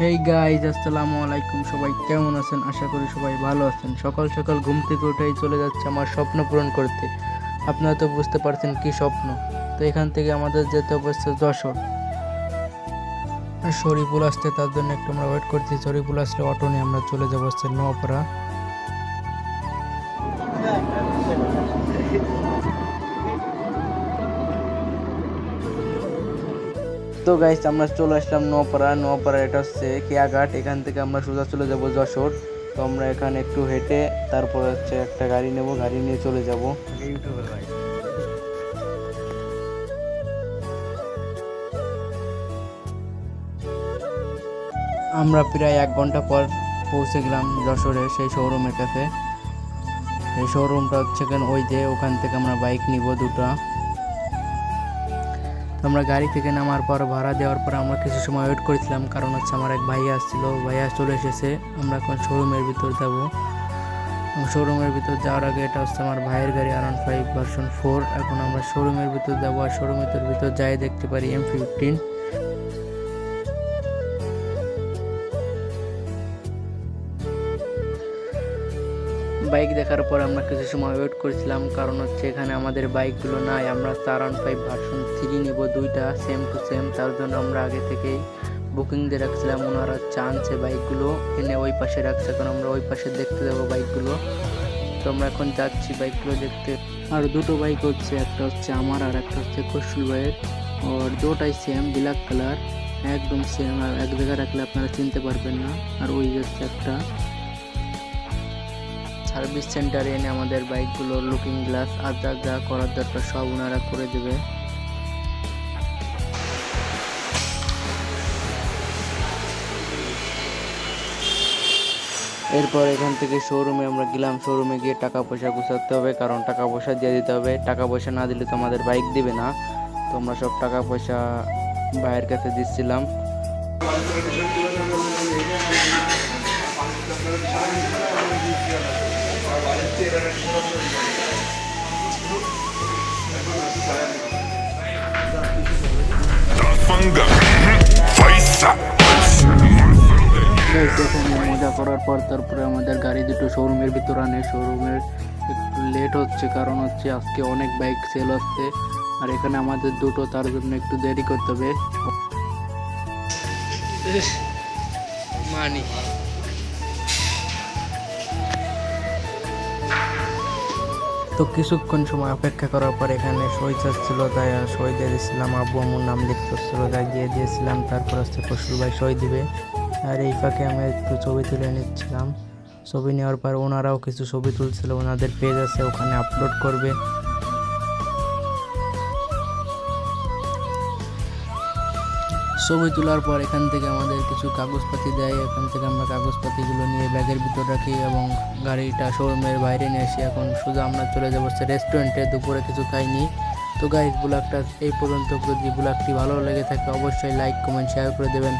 Guys আসসালামু আলাইকুম। সবাই কেমন আছেন? আশা করি সবাই ভালো আছেন। সকাল সকাল ঘুম থেকে উঠেই চলে যাচ্ছে আমার স্বপ্ন পূরণ করতে। আপনারা তো বুঝতে পারছেন কি স্বপ্ন? তো এখান থেকে আমাদের যেতে অবশ্যই যশোর। শরীফুল আসতে তার জন্য একটু আমরা ওয়েট করছি। শরীফুল আসলে অটো নিয়ে আমরা চলে যাব হচ্ছে নোয়াপাড়া। তো গাইস আমরা চলে আসলাম নোয়াপাড়া। নোয়াপাড়া এটা হচ্ছে কেয়াঘাট এখান থেকে আমরা সোজা চলে যাব যশোর। তো আমরা এখানে একটু হেঁটে তারপর হচ্ছে একটা গাড়ি নেব, গাড়ি নিয়ে চলে যাব। আমরা প্রায় এক ঘণ্টা পর পৌঁছে গেলাম যশোরে, সেই শোরুমের কাছে। এই শোরুমটা হচ্ছে ওই যে ওখান থেকে আমরা বাইক নিব দুটো। আমরা গাড়ি থেকে নামার পর, ভাড়া দেওয়ার পর আমরা কিছু সময় ওয়েট করেছিলাম। কারণ হচ্ছে আমার এক ভাইয়া আসছিল, ভাইয়া চলে এসেছে। আমরা এখন শোরুমের ভিতর যাব। শোরুমের ভিতর যাওয়ার আগে এটা হচ্ছে আমার ভাইয়ের গাড়ি আর ফাইভ ভার্সন ফোর এখন আমরা শোরুমের ভিতর যাব আর শোরুমের ভিতর যাই দেখতে পারি এম ফিফটিন বাইক দেখার পর আমরা কিছু সময় ওয়েট করেছিলাম। কারণ হচ্ছে এখানে আমাদের বাইকগুলো নাই, আমরা চার ওয়ান ফাইভ ভার্সন থ্রি নিব, দুইটা সেম টু সেম তার জন্য আমরা আগে থেকেই বুকিং দিয়ে রাখছিলাম। ওনারা চানছে বাইকগুলো এনে ওই পাশে রাখছে। কারণ আমরা ওই পাশে দেখতে যাব বাইকগুলো তো আমরা এখন যাচ্ছি বাইকগুলো দেখতে। আর দুটো বাইক হচ্ছে, একটা হচ্ছে আমার আর একটা হচ্ছে কসুল বাইক আর দুটাই সেম ব্ল্যাক কালার একদম সেম আর এক জায়গায় রাখলে আপনারা চিনতে পারবেন না। আর ওই হচ্ছে একটা সার্ভিস সেন্টারে এনে আমাদের বাইকগুলোর লুকিং গ্লাস আর যা যা করার দরকার সব ওনারা করে দেবে এরপর এখান থেকে শোরুমে আমরা গেলাম শোরুমে গিয়ে টাকা পয়সা গুছাতে হবে, কারণ টাকা পয়সা দিয়ে দিতে হবে টাকা পয়সা না দিলে তো আমাদের বাইক দিবে না তো আমরা সব টাকা পয়সা ভাইয়ের কাছে দিচ্ছিলাম Fanga. Faisa. মজা করার পর তারপরে আমাদের গাড়ি দুটো শোরুমের ভিতর আনে। শোরুমের একটু লেট হচ্ছে, কারণ হচ্ছে আজকে অনেক বাইক সেল হচ্ছে। আর এখানে আমাদের দুটো, তার জন্য একটু দেরি করতে হবে। মানি। তো কিছুক্ষণ সময় অপেক্ষা করার পর এখানে সই চাচ্ছিল, তাই সই দিয়ে দিয়েছিলাম। আব্বু আম্মুর নাম লিখতে হচ্ছিল তাই দিয়ে দিয়েছিলাম। তারপর হচ্ছে পশুর ভাই সই দিবে। আর এই ফাঁকে আমি একটু ছবি তুলে নিচ্ছিলাম। ছবি নেওয়ার পর ওনারাও কিছু ছবি তুলছিল, ওনাদের পেজ আছে, ওখানে আপলোড করবে। ছবি তোলার পর এখান থেকে আমাদের কিছু কাগজপাতি দেয়। এখান থেকে আমরা কাগজপাতিগুলো নিয়ে ব্যাগের ভিতর রাখি এবং গাড়িটা শোরুমের বাইরে নিয়ে আসি। এখন সোজা আমরা চলে যাব সে রেস্টুরেন্টে দুপুরে কিছু খাইনি। তো গাইজ ব্লগটা এই পর্যন্ত। যদি ব্লগটি ভালো লেগে থাকে, অবশ্যই লাইক কমেন্ট শেয়ার করে দেবেন।